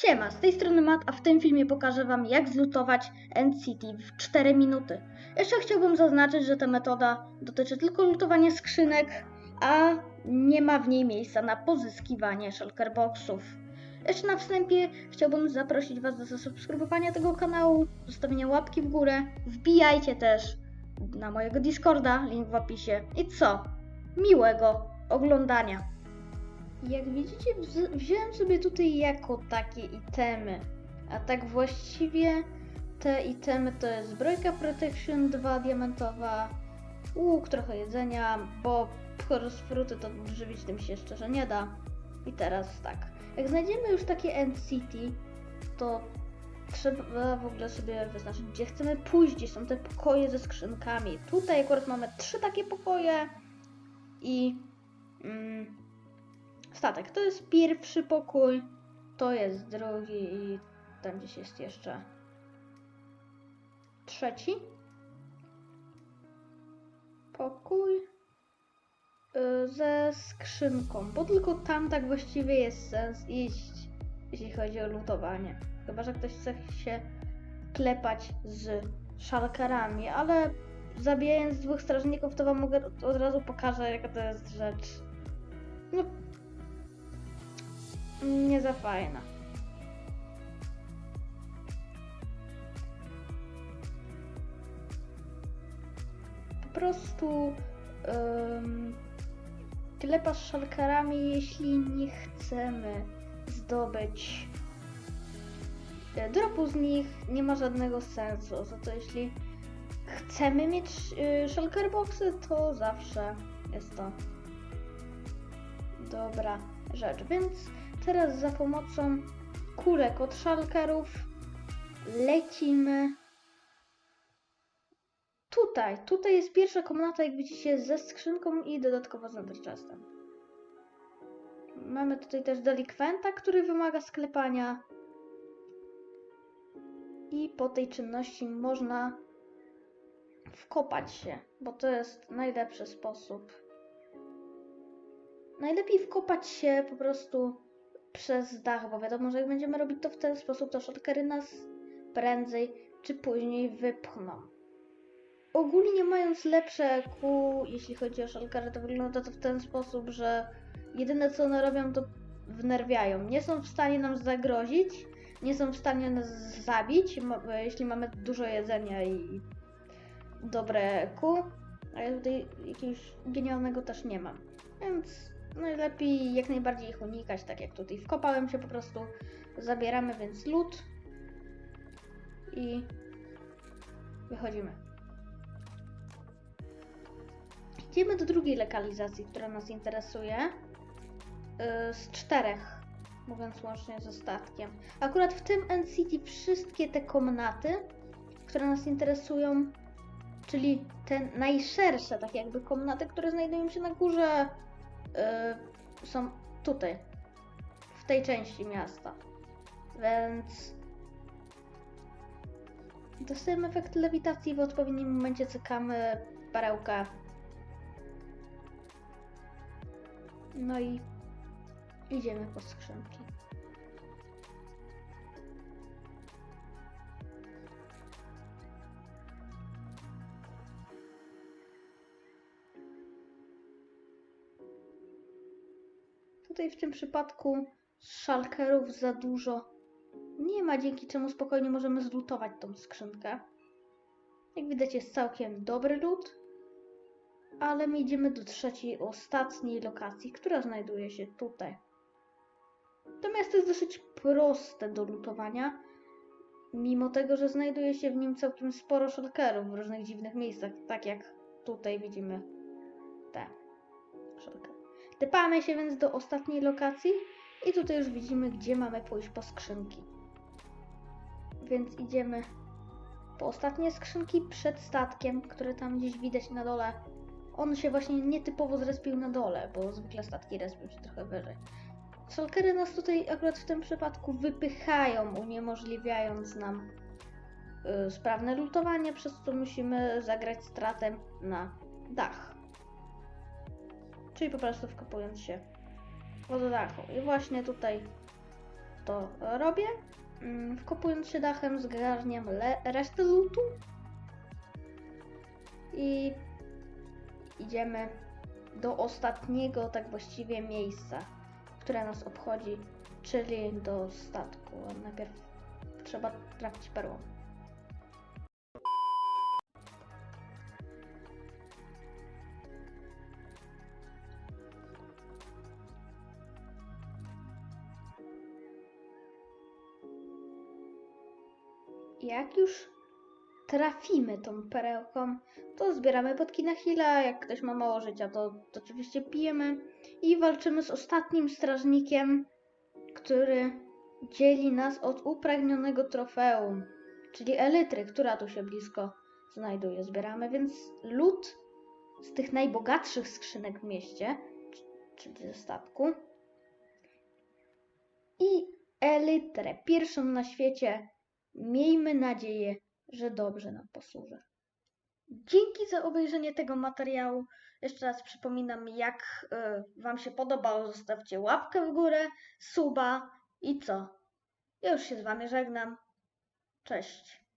Siema, z tej strony Matt, a w tym filmie pokażę Wam jak zlutować End City w 4 minuty. Jeszcze chciałbym zaznaczyć, że ta metoda dotyczy tylko lutowania skrzynek, a nie ma w niej miejsca na pozyskiwanie shulkerboxów. Jeszcze na wstępie chciałbym zaprosić Was do zasubskrybowania tego kanału, zostawienia łapki w górę, wbijajcie też na mojego Discorda, link w opisie. I co? Miłego oglądania! Jak widzicie, wz- wziąłem sobie tutaj jako takie itemy. A tak właściwie te itemy to jest zbrojka Protection 2 diamentowa, łuk, trochę jedzenia, bo Horus Fruity to żywić tym się szczerze nie da. I teraz tak, jak znajdziemy już takie End City, to trzeba w ogóle sobie wyznaczyć, gdzie chcemy pójść, gdzie są te pokoje ze skrzynkami. Tutaj akurat mamy trzy takie pokoje i... Mm, statek. To jest pierwszy pokój, to jest drugi i tam gdzieś jest jeszcze trzeci pokój y, ze skrzynką, bo tylko tam tak właściwie jest sens iść, jeśli chodzi o lutowanie. Chyba, że ktoś chce się klepać z szalkarami, ale zabijając dwóch strażników, to wam mogę od razu pokażę, jaka to jest rzecz. No, nie za fajna. Po prostu um, klepa z szalkarami, jeśli nie chcemy zdobyć e, dropu z nich, nie ma żadnego sensu. Za to jeśli chcemy mieć y, shulker boxy, to zawsze jest to dobra rzecz. Więc teraz za pomocą kulek od szalkerów lecimy tutaj. Tutaj jest pierwsza komnata, jak widzicie, ze skrzynką i dodatkowo z Netherchestem. Mamy tutaj też delikwenta, który wymaga sklepania. I po tej czynności można wkopać się, bo to jest najlepszy sposób. Najlepiej wkopać się po prostu przez dach, bo wiadomo, że jak będziemy robić to w ten sposób, to shotkery nas prędzej czy później wypchną. Ogólnie mając lepsze EQ, jeśli chodzi o shotkery, to wygląda to w ten sposób, że jedyne co one robią, to wnerwiają. Nie są w stanie nam zagrozić, nie są w stanie nas zabić, jeśli mamy dużo jedzenia i dobre EQ, a ja tutaj jakiegoś genialnego też nie mam. Więc najlepiej jak najbardziej ich unikać, tak jak tutaj wkopałem się po prostu, zabieramy więc lód i wychodzimy. Idziemy do drugiej lokalizacji, która nas interesuje. Yy, z czterech, mówiąc łącznie ze statkiem. Akurat w tym End City wszystkie te komnaty, które nas interesują, czyli te najszersze, tak jakby komnaty, które znajdują się na górze, są tutaj, w tej części miasta. Więc dostajemy efekt lewitacji w odpowiednim momencie cykamy perełkę. No i idziemy po skrzynki. Tutaj w tym przypadku szalkerów za dużo nie ma, dzięki czemu spokojnie możemy zlutować tą skrzynkę. Jak widać jest całkiem dobry lód, ale my idziemy do trzeciej, ostatniej lokacji, która znajduje się tutaj. To miasto jest dosyć proste do lutowania, mimo tego, że znajduje się w nim całkiem sporo shulkerów w różnych dziwnych miejscach, tak jak tutaj widzimy te shulkery. Tepamy się więc do ostatniej lokacji i tutaj już widzimy, gdzie mamy pójść po skrzynki. Więc idziemy po ostatnie skrzynki przed statkiem, które tam gdzieś widać na dole. On się właśnie nietypowo zrespił na dole, bo zwykle statki respią się trochę wyżej. Shulkery nas tutaj akurat w tym przypadku wypychają, uniemożliwiając nam y, sprawne lutowanie, przez co musimy zagrać stratem na dach. Czyli po prostu wkopując się od dachu. I właśnie tutaj to robię. Mm, Wkopując się dachem, zgarniam resztę lootu. I idziemy do ostatniego, tak właściwie, miejsca, które nas obchodzi, czyli do statku. Najpierw trzeba trafić perłą. Jak już trafimy tą perełką, to zbieramy potki na chwilę. Jak ktoś ma mało życia, to, to oczywiście pijemy i walczymy z ostatnim strażnikiem, który dzieli nas od upragnionego trofeum, czyli elitry, która tu się blisko znajduje. Zbieramy więc lód z tych najbogatszych skrzynek w mieście, czyli ze statku. I elytrę, pierwszą na świecie. Miejmy nadzieję, że dobrze nam posłuży. Dzięki za obejrzenie tego materiału. Jeszcze raz przypominam, jak y, Wam się podobało, zostawcie łapkę w górę, suba i co? Ja już się z Wami żegnam. Cześć.